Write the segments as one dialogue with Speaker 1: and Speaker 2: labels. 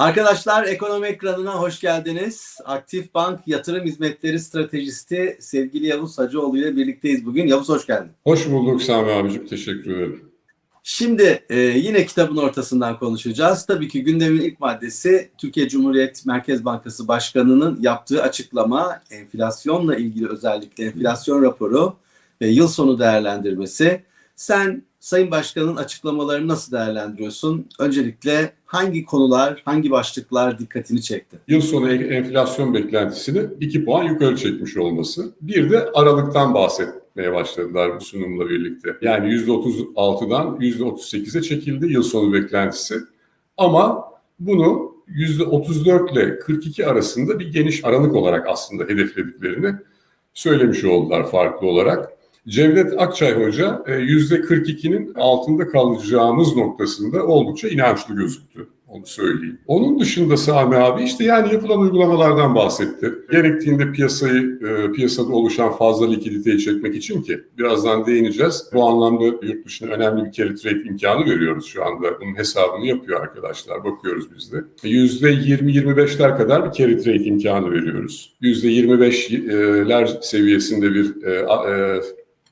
Speaker 1: Arkadaşlar ekonomi ekranına hoş geldiniz. Aktif Bank Yatırım Hizmetleri Stratejisti sevgili Yavuz Hacıoğlu ile birlikteyiz bugün. Yavuz hoş geldin.
Speaker 2: Hoş bulduk Sami abicim. Teşekkür ederim.
Speaker 1: Şimdi e, yine kitabın ortasından konuşacağız. Tabii ki gündemin ilk maddesi Türkiye Cumhuriyet Merkez Bankası Başkanı'nın yaptığı açıklama, enflasyonla ilgili özellikle enflasyon raporu ve yıl sonu değerlendirmesi. Sen Sayın Başkan'ın açıklamalarını nasıl değerlendiriyorsun? Öncelikle hangi konular, hangi başlıklar dikkatini çekti?
Speaker 2: Yıl sonu enflasyon beklentisini 2 puan yukarı çekmiş olması. Bir de aralıktan bahsetmeye başladılar bu sunumla birlikte. Yani %36'dan %38'e çekildi yıl sonu beklentisi. Ama bunu %34 ile 42 arasında bir geniş aralık olarak aslında hedeflediklerini söylemiş oldular farklı olarak. Cevdet Akçay Hoca %42'nin altında kalacağımız noktasında oldukça inançlı gözüktü. Onu söyleyeyim. Onun dışında Sami abi işte yani yapılan uygulamalardan bahsetti. Gerektiğinde piyasayı, piyasada oluşan fazla likiditeyi çekmek için ki birazdan değineceğiz. Bu anlamda yurt dışına önemli bir carry trade imkanı veriyoruz şu anda. Bunun hesabını yapıyor arkadaşlar. Bakıyoruz biz de. %20-25'ler kadar bir carry trade imkanı veriyoruz. %25'ler seviyesinde bir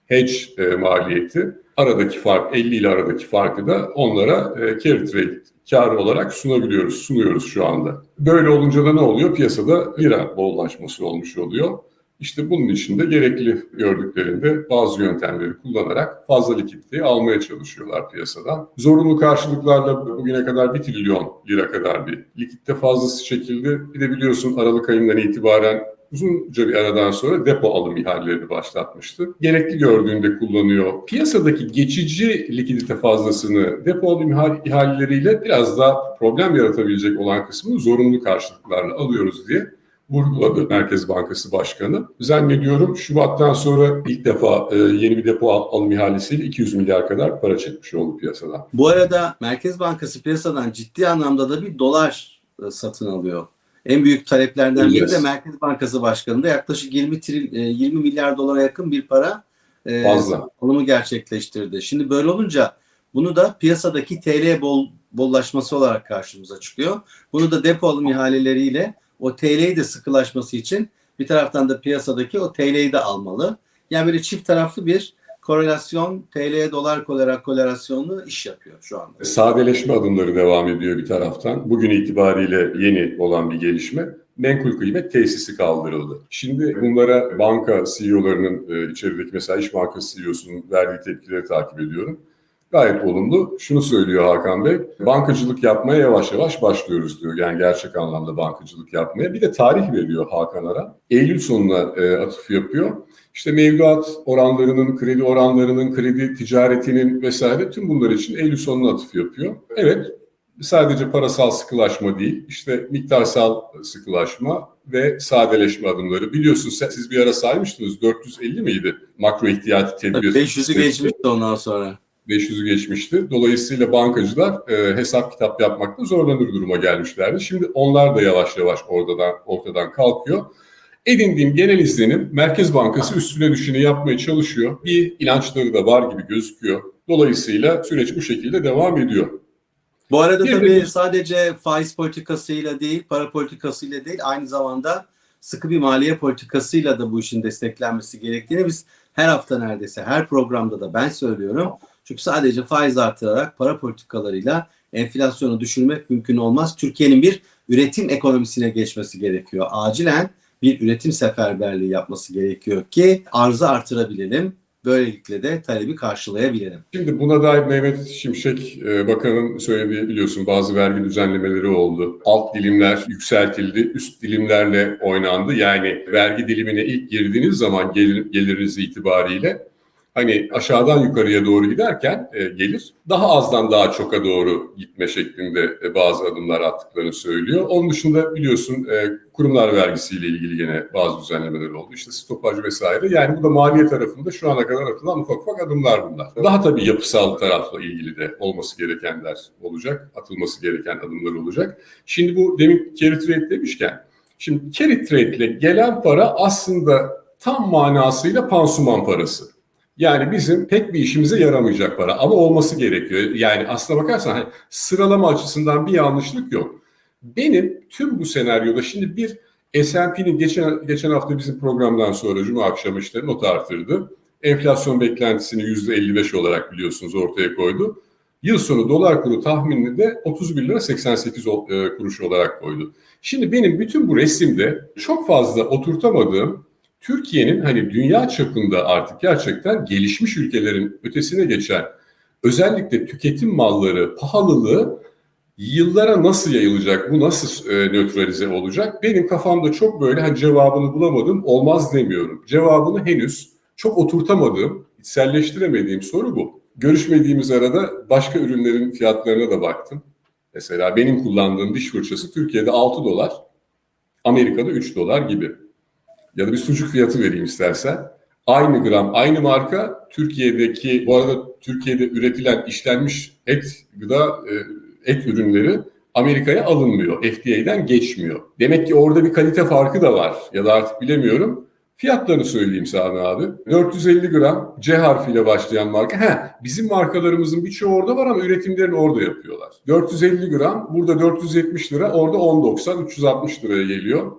Speaker 2: hedge e, maliyeti. Aradaki fark 50 ile aradaki farkı da onlara e, carry trade karı olarak sunabiliyoruz, sunuyoruz şu anda. Böyle olunca da ne oluyor? Piyasada lira bollaşması olmuş oluyor. İşte bunun için de gerekli gördüklerinde bazı yöntemleri kullanarak fazla likiditeyi almaya çalışıyorlar piyasadan. Zorunlu karşılıklarla bugüne kadar 1 trilyon lira kadar bir likitte fazlası çekildi. Bir de biliyorsun Aralık ayından itibaren uzunca bir aradan sonra depo alım ihalelerini başlatmıştı. Gerekli gördüğünde kullanıyor. Piyasadaki geçici likidite fazlasını depo alım ihaleleriyle biraz daha problem yaratabilecek olan kısmını zorunlu karşılıklarla alıyoruz diye vurguladı Merkez Bankası Başkanı. Zannediyorum Şubat'tan sonra ilk defa e, yeni bir depo alım ihalesiyle 200 milyar kadar para çekmiş oldu piyasadan.
Speaker 1: Bu arada Merkez Bankası piyasadan ciddi anlamda da bir dolar e, satın alıyor. En büyük taleplerden biri de Merkez Bankası Başkanı'nda yaklaşık 20 tril, 20 milyar dolara yakın bir para e,
Speaker 2: Fazla.
Speaker 1: alımı gerçekleştirdi. Şimdi böyle olunca bunu da piyasadaki TL bol, bollaşması olarak karşımıza çıkıyor. Bunu da depo alım ihaleleriyle o TL'yi de sıkılaşması için bir taraftan da piyasadaki o TL'yi de almalı. Yani böyle çift taraflı bir korelasyon, TL dolar korelasyonu iş yapıyor şu anda.
Speaker 2: Sadeleşme adımları devam ediyor bir taraftan. Bugün itibariyle yeni olan bir gelişme. Menkul kıymet tesisi kaldırıldı. Şimdi bunlara banka CEO'larının içerideki mesela İş Bankası CEO'sunun verdiği tepkileri takip ediyorum. Gayet olumlu. Şunu söylüyor Hakan Bey, bankacılık yapmaya yavaş yavaş başlıyoruz diyor. Yani gerçek anlamda bankacılık yapmaya. Bir de tarih veriyor Hakan Ara. Eylül sonuna e, atıf yapıyor. İşte mevduat oranlarının, kredi oranlarının, kredi ticaretinin vesaire tüm bunlar için Eylül sonuna atıf yapıyor. Evet, sadece parasal sıkılaşma değil, işte miktarsal sıkılaşma ve sadeleşme adımları. Biliyorsunuz siz bir ara saymıştınız 450 miydi makro ihtiyati tedbir?
Speaker 1: 500'ü geçmişti ondan sonra.
Speaker 2: 500'ü geçmişti. Dolayısıyla bankacılar e, hesap kitap yapmakta zorlanır duruma gelmişlerdi. Şimdi onlar da yavaş yavaş oradan ortadan kalkıyor. Edindiğim genel izlenim Merkez Bankası üstüne düşeni yapmaya çalışıyor. Bir inançları da var gibi gözüküyor. Dolayısıyla süreç bu şekilde devam ediyor.
Speaker 1: Bu arada bir tabii de... sadece faiz politikasıyla değil, para politikasıyla değil, aynı zamanda sıkı bir maliye politikasıyla da bu işin desteklenmesi gerektiğini biz her hafta neredeyse her programda da ben söylüyorum. Çünkü sadece faiz artırarak para politikalarıyla enflasyonu düşürmek mümkün olmaz. Türkiye'nin bir üretim ekonomisine geçmesi gerekiyor. Acilen bir üretim seferberliği yapması gerekiyor ki arzı artırabilelim. Böylelikle de talebi karşılayabilelim.
Speaker 2: Şimdi buna dair Mehmet Şimşek Bakan'ın söylediği biliyorsun bazı vergi düzenlemeleri oldu. Alt dilimler yükseltildi, üst dilimlerle oynandı. Yani vergi dilimine ilk girdiğiniz zaman gelir, geliriniz itibariyle hani aşağıdan yukarıya doğru giderken e, gelir daha azdan daha çoka doğru gitme şeklinde e, bazı adımlar attıklarını söylüyor. Onun dışında biliyorsun e, kurumlar vergisiyle ilgili yine bazı düzenlemeler oldu. İşte stopaj vesaire. Yani bu da maliye tarafında şu ana kadar atılan ufak ufak adımlar bunlar. Daha tabii yapısal tarafla ilgili de olması gerekenler olacak. Atılması gereken adımlar olacak. Şimdi bu demin carry trade demişken şimdi carry trade ile gelen para aslında tam manasıyla pansuman parası. Yani bizim pek bir işimize yaramayacak para ama olması gerekiyor. Yani aslına bakarsan hani sıralama açısından bir yanlışlık yok. Benim tüm bu senaryoda şimdi bir S&P'nin geçen, geçen hafta bizim programdan sonra Cuma akşamı işte not artırdı. Enflasyon beklentisini %55 olarak biliyorsunuz ortaya koydu. Yıl sonu dolar kuru tahminini de 31 lira 88 o- e, kuruş olarak koydu. Şimdi benim bütün bu resimde çok fazla oturtamadığım Türkiye'nin hani dünya çapında artık gerçekten gelişmiş ülkelerin ötesine geçen özellikle tüketim malları pahalılığı yıllara nasıl yayılacak, bu nasıl e, nötralize olacak? Benim kafamda çok böyle hani cevabını bulamadım, olmaz demiyorum. Cevabını henüz çok oturtamadığım, içselleştiremediğim soru bu. Görüşmediğimiz arada başka ürünlerin fiyatlarına da baktım. Mesela benim kullandığım diş fırçası Türkiye'de 6 dolar, Amerika'da 3 dolar gibi. Ya da bir sucuk fiyatı vereyim istersen. Aynı gram, aynı marka Türkiye'deki, bu arada Türkiye'de üretilen işlenmiş et, gıda, e, et ürünleri Amerika'ya alınmıyor. FDA'den geçmiyor. Demek ki orada bir kalite farkı da var. Ya da artık bilemiyorum. Fiyatlarını söyleyeyim Sami abi. 450 gram C harfiyle başlayan marka. He, bizim markalarımızın birçoğu orada var ama üretimlerini orada yapıyorlar. 450 gram, burada 470 lira, orada 10.90, 360 liraya geliyor.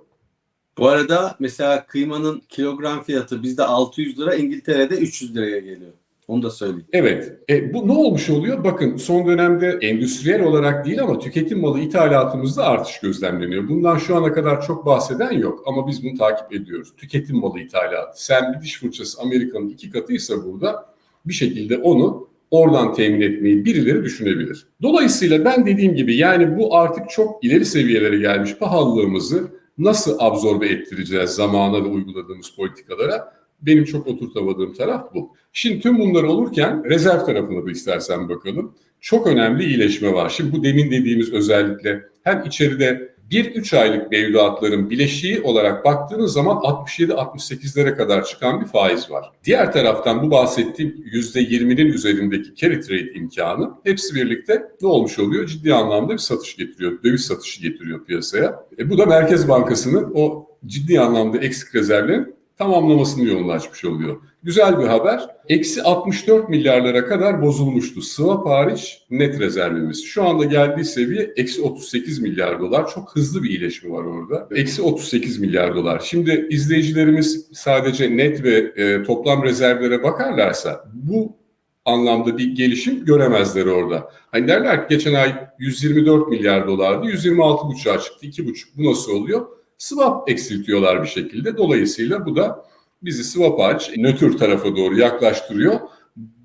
Speaker 1: Bu arada mesela kıymanın kilogram fiyatı bizde 600 lira, İngiltere'de 300 liraya geliyor. Onu da söyleyeyim.
Speaker 2: Evet. E, bu ne olmuş oluyor? Bakın son dönemde endüstriyel olarak değil ama tüketim malı ithalatımızda artış gözlemleniyor. Bundan şu ana kadar çok bahseden yok ama biz bunu takip ediyoruz. Tüketim malı ithalatı. Sen bir diş fırçası Amerika'nın iki katıysa burada bir şekilde onu oradan temin etmeyi birileri düşünebilir. Dolayısıyla ben dediğim gibi yani bu artık çok ileri seviyelere gelmiş pahalılığımızı nasıl absorbe ettireceğiz zamana ve uyguladığımız politikalara benim çok oturtamadığım taraf bu. Şimdi tüm bunlar olurken rezerv tarafına da istersen bakalım. Çok önemli iyileşme var. Şimdi bu demin dediğimiz özellikle hem içeride 1-3 aylık mevduatların bileşiği olarak baktığınız zaman 67-68'lere kadar çıkan bir faiz var. Diğer taraftan bu bahsettiğim %20'nin üzerindeki carry trade imkanı hepsi birlikte ne olmuş oluyor? Ciddi anlamda bir satış getiriyor, döviz satışı getiriyor piyasaya. E bu da Merkez Bankası'nın o ciddi anlamda eksik rezervlerin tamamlamasını yolunu açmış oluyor. Güzel bir haber. Eksi 64 milyarlara kadar bozulmuştu. Swap hariç net rezervimiz. Şu anda geldiği seviye eksi 38 milyar dolar. Çok hızlı bir iyileşme var orada. Eksi 38 milyar dolar. Şimdi izleyicilerimiz sadece net ve e, toplam rezervlere bakarlarsa bu anlamda bir gelişim göremezler orada. Hani derler ki geçen ay 124 milyar dolardı, 126,5'a çıktı, 2,5 bu nasıl oluyor? Swap eksiltiyorlar bir şekilde. Dolayısıyla bu da bizi swap aç nötr tarafa doğru yaklaştırıyor.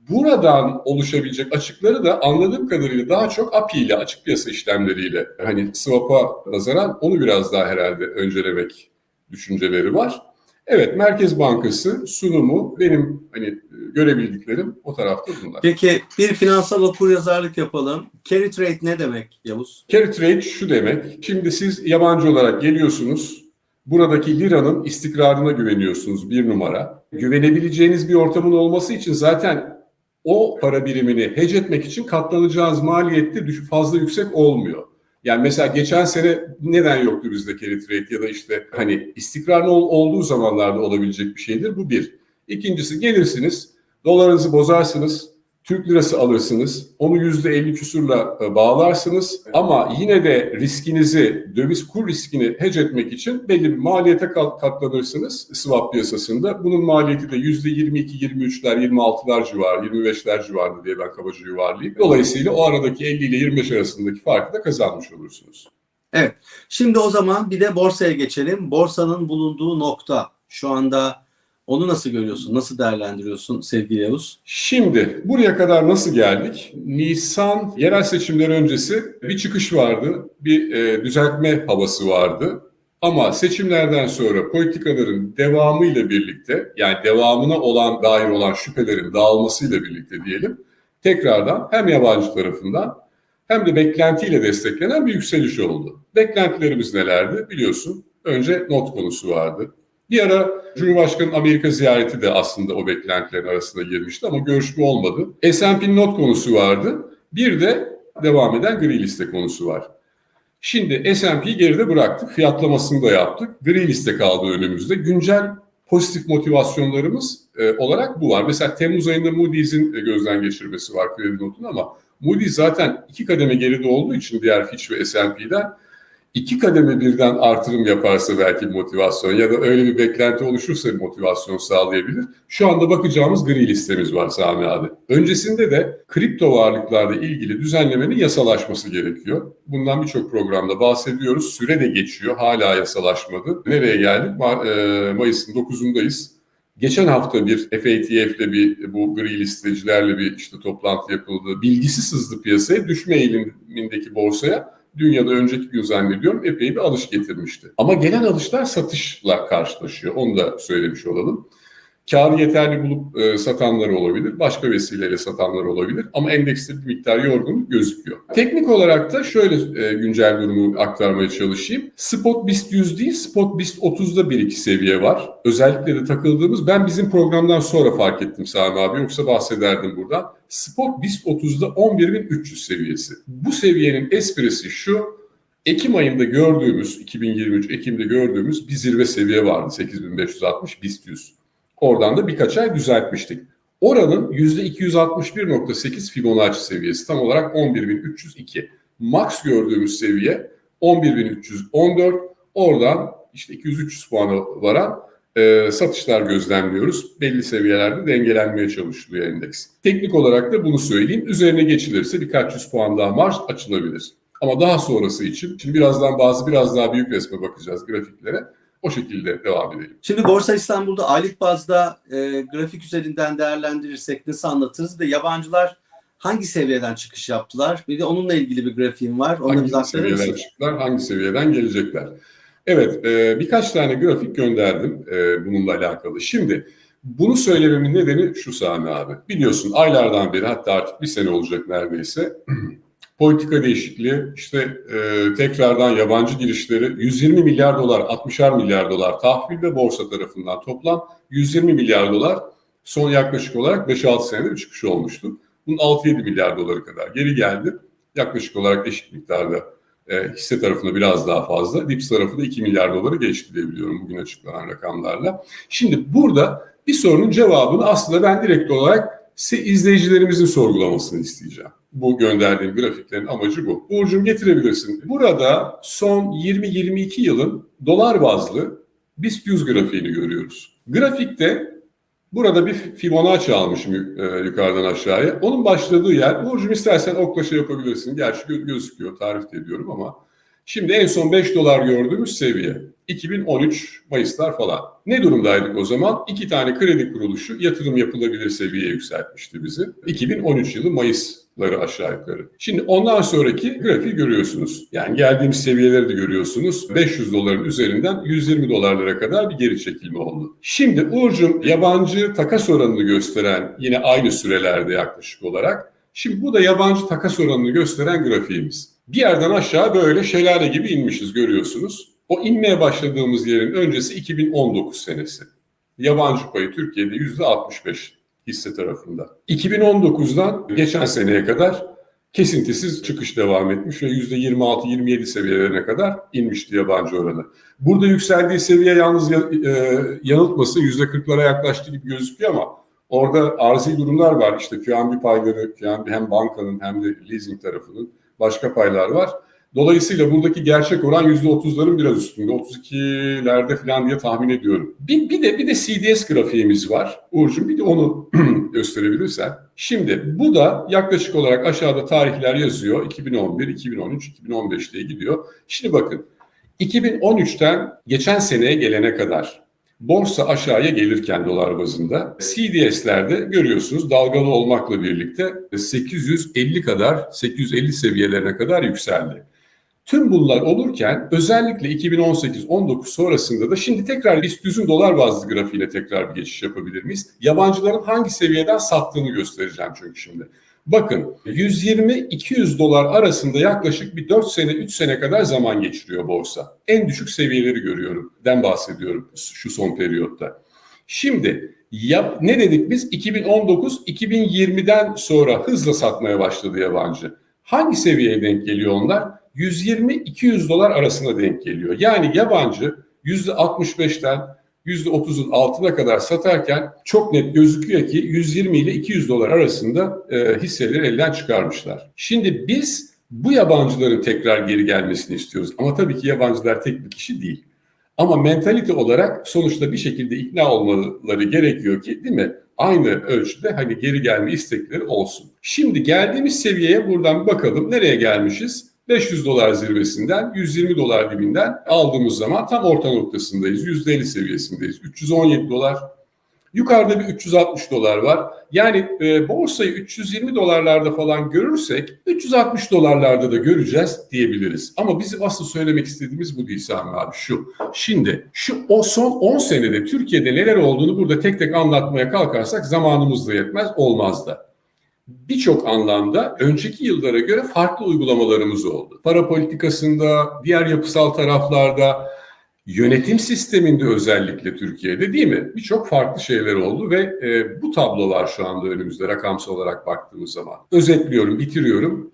Speaker 2: Buradan oluşabilecek açıkları da anladığım kadarıyla daha çok API ile açık piyasa işlemleriyle hani swap'a nazaran onu biraz daha herhalde öncelemek düşünceleri var. Evet Merkez Bankası sunumu benim hani görebildiklerim o tarafta bunlar.
Speaker 1: Peki bir finansal okuryazarlık yapalım. Carry trade ne demek Yavuz?
Speaker 2: Carry trade şu demek. Şimdi siz yabancı olarak geliyorsunuz. Buradaki liranın istikrarına güveniyorsunuz bir numara. Güvenebileceğiniz bir ortamın olması için zaten o para birimini hedge etmek için katlanacağınız maliyette fazla yüksek olmuyor. Yani mesela geçen sene neden yoktu bizde carry trade ya da işte hani istikrarlı ol- olduğu zamanlarda olabilecek bir şeydir. Bu bir. İkincisi gelirsiniz, dolarınızı bozarsınız, Türk lirası alırsınız, onu yüzde elli küsurla e, bağlarsınız ama yine de riskinizi, döviz kur riskini hedge etmek için belli bir maliyete kat- katlanırsınız swap piyasasında. Bunun maliyeti de yüzde 22, 23'ler, 26'lar civarı, 25'ler civarında diye ben kabaca yuvarlayayım. Dolayısıyla o aradaki 50 ile 25 arasındaki farkı da kazanmış olursunuz.
Speaker 1: Şimdi o zaman bir de borsaya geçelim. Borsanın bulunduğu nokta şu anda onu nasıl görüyorsun? Nasıl değerlendiriyorsun sevgili Yavuz?
Speaker 2: Şimdi buraya kadar nasıl geldik? Nisan yerel seçimler öncesi bir çıkış vardı, bir e, düzeltme havası vardı. Ama seçimlerden sonra politikaların devamıyla birlikte yani devamına olan dair olan şüphelerin dağılmasıyla birlikte diyelim tekrardan hem yabancı tarafından hem de beklentiyle desteklenen bir yükseliş oldu. Beklentilerimiz nelerdi? Biliyorsun önce not konusu vardı. Bir ara Cumhurbaşkanı'nın Amerika ziyareti de aslında o beklentilerin arasına girmişti ama görüşme olmadı. S&P not konusu vardı. Bir de devam eden gri liste konusu var. Şimdi S&P'yi geride bıraktık. Fiyatlamasını da yaptık. Gri liste kaldı önümüzde. Güncel pozitif motivasyonlarımız e, olarak bu var. Mesela Temmuz ayında Moody's'in e, gözden geçirmesi var kredi notunu ama Moody's zaten iki kademe geride olduğu için diğer Fitch ve S&P'den iki kademe birden artırım yaparsa belki motivasyon ya da öyle bir beklenti oluşursa bir motivasyon sağlayabilir. Şu anda bakacağımız gri listemiz var Sami abi. Öncesinde de kripto varlıklarla ilgili düzenlemenin yasalaşması gerekiyor. Bundan birçok programda bahsediyoruz. Süre de geçiyor. Hala yasalaşmadı. Nereye geldik? E, Mayıs'ın 9'undayız. Geçen hafta bir FATF'le bir bu gri listecilerle bir işte toplantı yapıldı. Bilgisi sızdı piyasaya. Düşme eğilimindeki borsaya dünyada önceki gün zannediyorum epey bir alış getirmişti. Ama gelen alışlar satışla karşılaşıyor. Onu da söylemiş olalım. Karı yeterli bulup e, satanlar olabilir, başka vesileyle satanlar olabilir ama endekste bir miktar yorgunluk gözüküyor. Teknik olarak da şöyle e, güncel durumu aktarmaya çalışayım. Spot BIST 100 değil, Spot BIST 30'da bir iki seviye var. Özellikle de takıldığımız, ben bizim programdan sonra fark ettim Sami abi, yoksa bahsederdim buradan. Spot BIST 30'da 11.300 seviyesi. Bu seviyenin esprisi şu, Ekim ayında gördüğümüz, 2023 Ekim'de gördüğümüz bir zirve seviye vardı 8560 BIST 100. Oradan da birkaç ay düzeltmiştik. Oranın %261.8 Fibonacci seviyesi tam olarak 11.302. Max gördüğümüz seviye 11.314. Oradan işte 200-300 puana varan e, satışlar gözlemliyoruz. Belli seviyelerde dengelenmeye çalışılıyor endeks. Teknik olarak da bunu söyleyeyim. Üzerine geçilirse birkaç yüz puan daha marj açılabilir. Ama daha sonrası için, şimdi birazdan bazı biraz daha büyük resme bakacağız grafiklere. O şekilde devam edelim.
Speaker 1: Şimdi Borsa İstanbul'da aylık bazda e, grafik üzerinden değerlendirirsek nasıl anlatırız ve yabancılar hangi seviyeden çıkış yaptılar? Bir de onunla ilgili bir grafiğim var. Onu
Speaker 2: Hangi seviyeden çıktılar, hangi seviyeden gelecekler? Evet, e, birkaç tane grafik gönderdim e, bununla alakalı. Şimdi bunu söylememin nedeni şu Sami abi. Biliyorsun aylardan beri hatta artık bir sene olacak neredeyse. Politika değişikliği, işte e, tekrardan yabancı girişleri 120 milyar dolar, 60'ar milyar dolar tahvil ve borsa tarafından toplam 120 milyar dolar son yaklaşık olarak 5-6 senede bir çıkış olmuştu. Bunun 6-7 milyar doları kadar geri geldi. Yaklaşık olarak eşit miktarda e, hisse tarafında biraz daha fazla. Dips tarafı da 2 milyar doları geçti diye biliyorum bugün açıklanan rakamlarla. Şimdi burada bir sorunun cevabını aslında ben direkt olarak izleyicilerimizin sorgulamasını isteyeceğim. Bu gönderdiğim grafiklerin amacı bu. Burcu'm getirebilirsin. Burada son 20-22 yılın dolar bazlı BIST 100 grafiğini görüyoruz. Grafikte Burada bir Fibonacci almışım e, yukarıdan aşağıya. Onun başladığı yer, Burcu'm istersen okla şey yapabilirsin. Gerçi gö- gözüküyor, tarif ediyorum ama. Şimdi en son 5 dolar gördüğümüz seviye. 2013 Mayıslar falan. Ne durumdaydık o zaman? İki tane kredi kuruluşu yatırım yapılabilir seviyeye yükseltmişti bizi. 2013 yılı Mayısları aşağı yukarı. Şimdi ondan sonraki grafiği görüyorsunuz. Yani geldiğimiz seviyeleri de görüyorsunuz. 500 doların üzerinden 120 dolarlara kadar bir geri çekilme oldu. Şimdi Uğur'cum yabancı takas oranını gösteren yine aynı sürelerde yaklaşık olarak. Şimdi bu da yabancı takas oranını gösteren grafiğimiz. Bir yerden aşağı böyle şelale gibi inmişiz görüyorsunuz. O inmeye başladığımız yerin öncesi 2019 senesi. Yabancı payı Türkiye'de %65 hisse tarafında. 2019'dan geçen seneye kadar kesintisiz çıkış devam etmiş ve %26-27 seviyelerine kadar inmişti yabancı oranı. Burada yükseldiği seviye yalnız ya- e, yanıltması %40'lara yaklaştı gibi gözüküyor ama orada arzi durumlar var. İşte QNB payları, QNB hem bankanın hem de leasing tarafının başka paylar var. Dolayısıyla buradaki gerçek oran %30'ların biraz üstünde. 32'lerde falan diye tahmin ediyorum. Bir, bir de bir de CDS grafiğimiz var. Uğurcuğum bir de onu gösterebilirsen. Şimdi bu da yaklaşık olarak aşağıda tarihler yazıyor. 2011, 2013, 2015 diye gidiyor. Şimdi bakın 2013'ten geçen seneye gelene kadar borsa aşağıya gelirken dolar bazında CDS'lerde görüyorsunuz dalgalı olmakla birlikte 850 kadar 850 seviyelerine kadar yükseldi. Tüm bunlar olurken özellikle 2018-19 sonrasında da şimdi tekrar BIST 100'ün dolar bazlı grafiğine tekrar bir geçiş yapabilir miyiz? Yabancıların hangi seviyeden sattığını göstereceğim çünkü şimdi. Bakın 120-200 dolar arasında yaklaşık bir 4 sene 3 sene kadar zaman geçiriyor borsa. En düşük seviyeleri görüyorum. Den bahsediyorum şu son periyotta. Şimdi yap, ne dedik biz? 2019-2020'den sonra hızla satmaya başladı yabancı. Hangi seviyeye denk geliyor onlar? 120-200 dolar arasında denk geliyor. Yani yabancı %65'ten %30'un altına kadar satarken çok net gözüküyor ki 120 ile 200 dolar arasında e, hisseleri elden çıkarmışlar. Şimdi biz Bu yabancıların tekrar geri gelmesini istiyoruz. Ama tabii ki yabancılar tek bir kişi değil. Ama mentalite olarak sonuçta bir şekilde ikna olmaları gerekiyor ki değil mi? Aynı ölçüde hani geri gelme istekleri olsun. Şimdi geldiğimiz seviyeye buradan bakalım. Nereye gelmişiz? 500 dolar zirvesinden 120 dolar dibinden aldığımız zaman tam orta noktasındayız. %50 seviyesindeyiz. 317 dolar. Yukarıda bir 360 dolar var. Yani e, borsayı 320 dolarlarda falan görürsek 360 dolarlarda da göreceğiz diyebiliriz. Ama bizim asıl söylemek istediğimiz bu değil Sami abi şu. Şimdi şu o son 10 senede Türkiye'de neler olduğunu burada tek tek anlatmaya kalkarsak zamanımız da yetmez olmaz da birçok anlamda önceki yıllara göre farklı uygulamalarımız oldu. Para politikasında, diğer yapısal taraflarda, yönetim sisteminde özellikle Türkiye'de değil mi? Birçok farklı şeyler oldu ve e, bu tablo var şu anda önümüzde rakamsal olarak baktığımız zaman. Özetliyorum, bitiriyorum.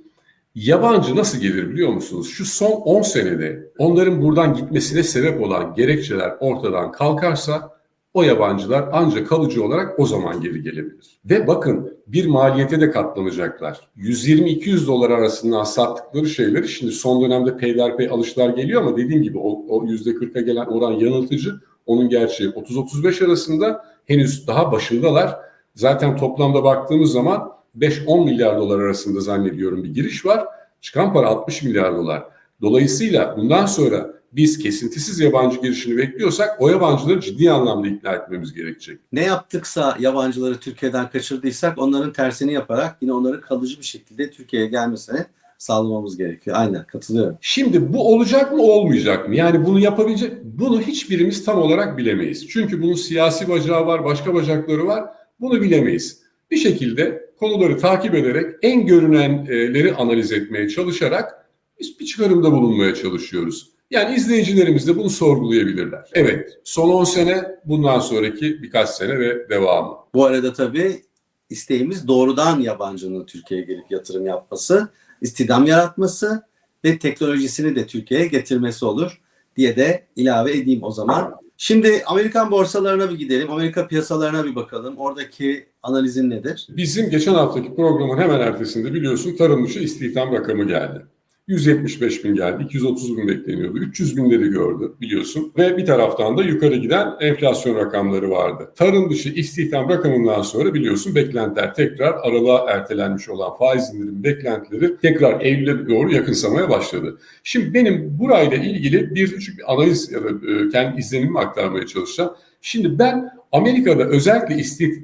Speaker 2: Yabancı nasıl gelir biliyor musunuz? Şu son 10 senede onların buradan gitmesine sebep olan gerekçeler ortadan kalkarsa o yabancılar ancak kalıcı olarak o zaman geri gelebilir. Ve bakın bir maliyete de katlanacaklar. 120-200 dolar arasından sattıkları şeyleri şimdi son dönemde peyderpey alışlar geliyor ama dediğim gibi o, o %40'a gelen oran yanıltıcı. Onun gerçeği 30-35 arasında henüz daha başındalar. Zaten toplamda baktığımız zaman 5-10 milyar dolar arasında zannediyorum bir giriş var. Çıkan para 60 milyar dolar. Dolayısıyla bundan sonra biz kesintisiz yabancı girişini bekliyorsak o yabancıları ciddi anlamda ikna etmemiz gerekecek.
Speaker 1: Ne yaptıksa yabancıları Türkiye'den kaçırdıysak onların tersini yaparak yine onların kalıcı bir şekilde Türkiye'ye gelmesini sağlamamız gerekiyor. Aynen katılıyorum.
Speaker 2: Şimdi bu olacak mı olmayacak mı? Yani bunu yapabilecek, bunu hiçbirimiz tam olarak bilemeyiz. Çünkü bunun siyasi bacağı var, başka bacakları var. Bunu bilemeyiz. Bir şekilde konuları takip ederek en görünenleri analiz etmeye çalışarak biz bir çıkarımda bulunmaya çalışıyoruz. Yani izleyicilerimiz de bunu sorgulayabilirler. Evet, son 10 sene, bundan sonraki birkaç sene ve devamı.
Speaker 1: Bu arada tabii isteğimiz doğrudan yabancının Türkiye'ye gelip yatırım yapması, istihdam yaratması ve teknolojisini de Türkiye'ye getirmesi olur diye de ilave edeyim o zaman. Şimdi Amerikan borsalarına bir gidelim. Amerika piyasalarına bir bakalım. Oradaki analizin nedir?
Speaker 2: Bizim geçen haftaki programın hemen ertesinde biliyorsun tarım dışı istihdam rakamı geldi. 175 bin geldi, 230 bin bekleniyordu, 300 binleri gördü biliyorsun. Ve bir taraftan da yukarı giden enflasyon rakamları vardı. Tarım dışı istihdam rakamından sonra biliyorsun beklentiler tekrar aralığa ertelenmiş olan faiz indirim beklentileri tekrar Eylül'e doğru yakınsamaya başladı. Şimdi benim burayla ilgili bir küçük bir analiz ya da e, kendi izlenimimi aktarmaya çalışacağım. Şimdi ben Amerika'da özellikle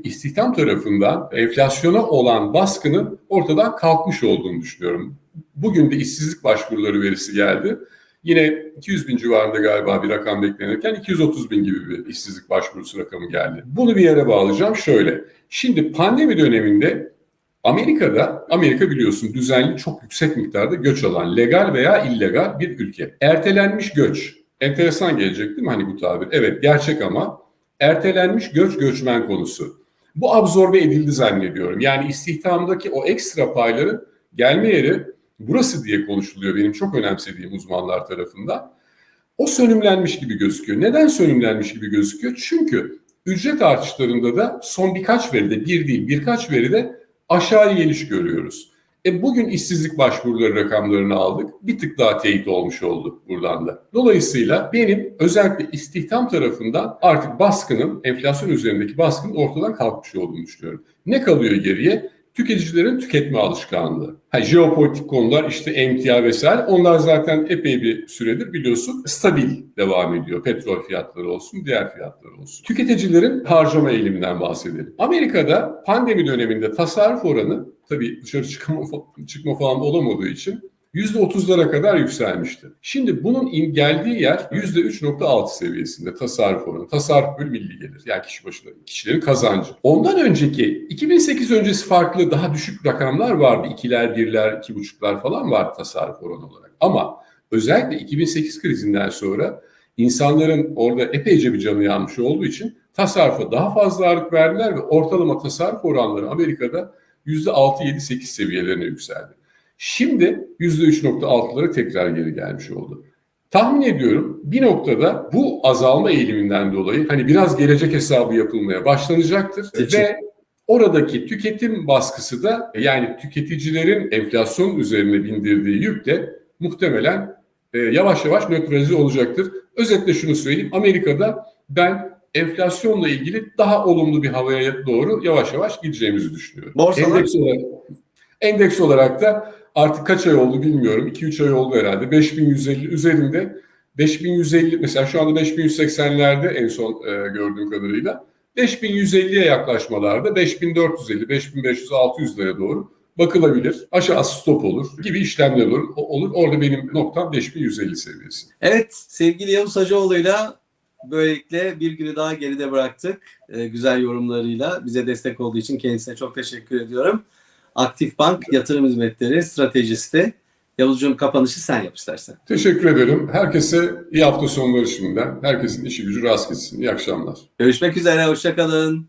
Speaker 2: istihdam tarafından enflasyona olan baskının ortadan kalkmış olduğunu düşünüyorum. Bugün de işsizlik başvuruları verisi geldi. Yine 200 bin civarında galiba bir rakam beklenirken 230 bin gibi bir işsizlik başvurusu rakamı geldi. Bunu bir yere bağlayacağım şöyle. Şimdi pandemi döneminde Amerika'da, Amerika biliyorsun düzenli çok yüksek miktarda göç alan legal veya illegal bir ülke. Ertelenmiş göç. Enteresan gelecek değil mi hani bu tabir? Evet gerçek ama ertelenmiş göç göçmen konusu. Bu absorbe edildi zannediyorum. Yani istihdamdaki o ekstra payların gelme yeri burası diye konuşuluyor benim çok önemsediğim uzmanlar tarafından. O sönümlenmiş gibi gözüküyor. Neden sönümlenmiş gibi gözüküyor? Çünkü ücret artışlarında da son birkaç veride, bir değil birkaç veride aşağı geliş görüyoruz. E bugün işsizlik başvuruları rakamlarını aldık. Bir tık daha teyit olmuş oldu buradan da. Dolayısıyla benim özellikle istihdam tarafından artık baskının, enflasyon üzerindeki baskının ortadan kalkmış olduğunu düşünüyorum. Ne kalıyor geriye? Tüketicilerin tüketme alışkanlığı. Ha, jeopolitik konular işte emtia vesaire onlar zaten epey bir süredir biliyorsun stabil devam ediyor. Petrol fiyatları olsun diğer fiyatlar olsun. Tüketicilerin harcama eğiliminden bahsedelim. Amerika'da pandemi döneminde tasarruf oranı tabii dışarı çıkma, çıkma falan olamadığı için %30'lara kadar yükselmişti. Şimdi bunun geldiği yer %3.6 seviyesinde tasarruf oranı. Tasarruf bölü milli gelir. Yani kişi başına kişilerin kazancı. Ondan önceki 2008 öncesi farklı daha düşük rakamlar vardı. İkiler, birler, iki buçuklar falan vardı tasarruf oranı olarak. Ama özellikle 2008 krizinden sonra insanların orada epeyce bir canı yanmış olduğu için tasarrufa daha fazla ağırlık verdiler ve ortalama tasarruf oranları Amerika'da %6-7-8 seviyelerine yükseldi. Şimdi %3.6'lara tekrar geri gelmiş oldu. Tahmin ediyorum bir noktada bu azalma eğiliminden dolayı hani biraz gelecek hesabı yapılmaya başlanacaktır
Speaker 1: Seçim.
Speaker 2: ve Oradaki tüketim baskısı da yani tüketicilerin enflasyon üzerine bindirdiği yük de muhtemelen e, yavaş yavaş nötralize olacaktır. Özetle şunu söyleyeyim. Amerika'da ben enflasyonla ilgili daha olumlu bir havaya doğru yavaş yavaş gideceğimizi düşünüyorum.
Speaker 1: Borsalar?
Speaker 2: Endeks olarak, endeks olarak da artık kaç ay oldu bilmiyorum. 2-3 ay oldu herhalde. 5150 üzerinde 5150 mesela şu anda 5180'lerde en son e, gördüğüm kadarıyla 5150'ye yaklaşmalarda 5450, 5500, 600'lere doğru bakılabilir. Aşağısı stop olur gibi işlemler olur. Olur. Orada benim noktam 5150 seviyesi.
Speaker 1: Evet sevgili Yavuz Hacıoğlu'yla böylelikle bir günü daha geride bıraktık. Ee, güzel yorumlarıyla bize destek olduğu için kendisine çok teşekkür ediyorum. Aktif Bank Yatırım Hizmetleri Stratejisti. Yavuzcuğum kapanışı sen yap istersen.
Speaker 2: Teşekkür ederim. Herkese iyi hafta sonları şimdiden. Herkesin işi gücü rast gitsin. İyi akşamlar.
Speaker 1: Görüşmek üzere, hoşçakalın.